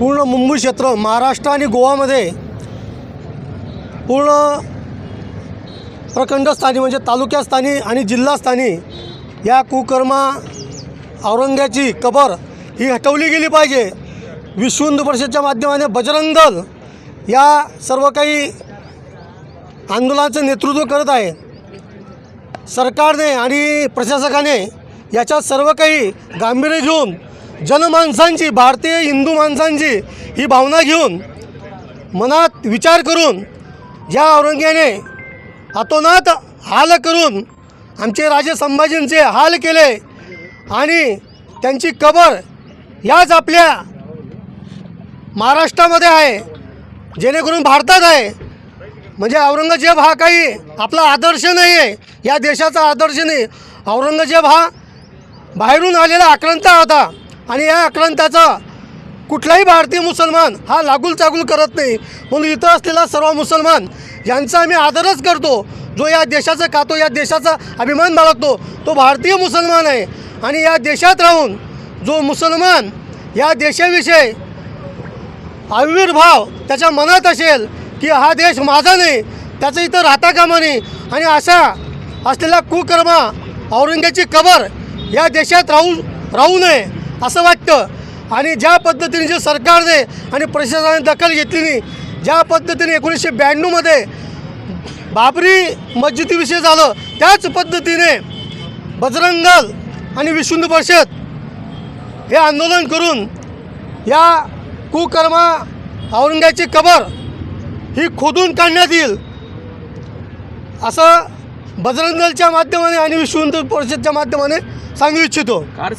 पूर्ण मुंबई क्षेत्र महाराष्ट्र आणि गोवामध्ये पूर्ण प्रखंडस्थानी म्हणजे तालुक्यास्थानी आणि जिल्हास्थानी या कुकर्मा औरंग्याची कबर ही हटवली गेली पाहिजे. विश्व हिंदू परिषदच्या माध्यमाने बजरंग दल या सर्व काही आंदोलनाचं नेतृत्व करत आहे. सरकारने आणि प्रशासकाने याच्यात सर्व काही गांभीर्य घेऊन जनमानसांची भारतीय हिंदू माणसांची ही भावना घेऊन मनात विचार करून ज्या औरंग्याने अतोनात हाल करून आमचे राजे संभाजींचे हाल केले आणि त्यांची कबर याच आपल्या महाराष्ट्रामध्ये आहे जेणेकरून भारतात आहे. म्हणजे औरंगजेब हा काही आपला आदर्श नाही आहे या देशाचा आदर्श नाही. औरंगजेब हा बाहेरून आलेला आक्रांता होता. आणि या आक्रांताचा कुठलाही भारतीय मुसलमान हा लागूल चागूल करत नाही. म्हणून इथं असलेला सर्व मुसलमान यांचा आम्ही आदरच करतो. जो या देशाचं खातो या देशाचा अभिमान बाळगतो तो भारतीय मुसलमान आहे. आणि या देशात राहून जो मुसलमान या देशाविषयी आविर्भाव त्याच्या मनात असेल की हा देश माझा नाही त्याचं इथं राहता कामा नाही आणि अशा असलेला कुकर्मा औरंग्याची कबर या देशात राहू राहू नये. असं वाटतं. आणि ज्या पद्धतीने जे सरकारने आणि प्रशासनाने दखल घेतली नाही ज्या पद्धतीने एकोणीसशे ब्याण्णवमध्ये बाबरी मस्जिदीविषयी झालं त्याच पद्धतीने बजरंग दल आणि विष्णू परिषद हे आंदोलन करून या कुकर्मा औरंगाची कबर ही खोदून काढण्यात येईल. असं बजरंग दलच्या माध्यमाने आणि विश्व परिषदच्या माध्यमाने सांगू इच्छितो. कार